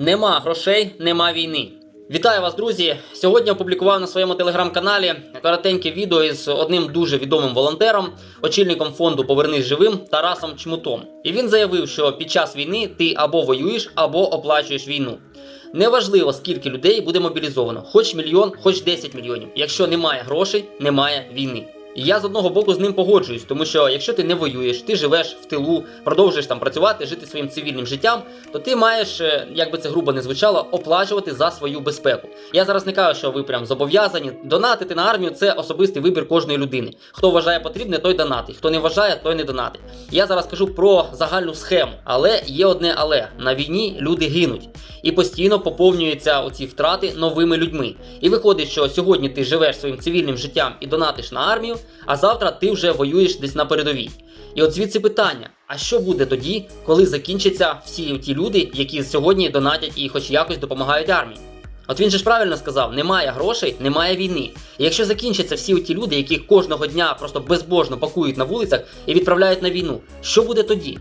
Нема грошей, нема війни. Вітаю вас, друзі! Сьогодні опублікував на своєму телеграм-каналі коротеньке відео із одним дуже відомим волонтером, очільником фонду Повернись живим Тарасом Чмутом. І він заявив, що під час війни ти або воюєш, або оплачуєш війну. Неважливо, скільки людей буде мобілізовано, хоч мільйон, хоч 10 мільйонів. Якщо немає грошей, немає війни. І я з одного боку з ним погоджуюсь, тому що якщо ти не воюєш, ти живеш в тилу, продовжуєш там працювати, жити своїм цивільним життям, то ти маєш, е, як би це грубо не звучало, оплачувати за свою безпеку. Я зараз не кажу, що ви прям зобов'язані донатити на армію це особистий вибір кожної людини. Хто вважає потрібне, той донатить. Хто не вважає, той не донатить. Я зараз кажу про загальну схему, але є одне але на війні люди гинуть і постійно поповнюються оці втрати новими людьми. І виходить, що сьогодні ти живеш своїм цивільним життям і донатиш на армію, а завтра ти вже воюєш десь на передовій. І от звідси питання: а що буде тоді, коли закінчаться всі ті люди, які сьогодні донатять і хоч якось допомагають армії? От він же ж правильно сказав: немає грошей, немає війни. І якщо закінчаться всі ті люди, яких кожного дня просто безбожно пакують на вулицях і відправляють на війну, що буде тоді?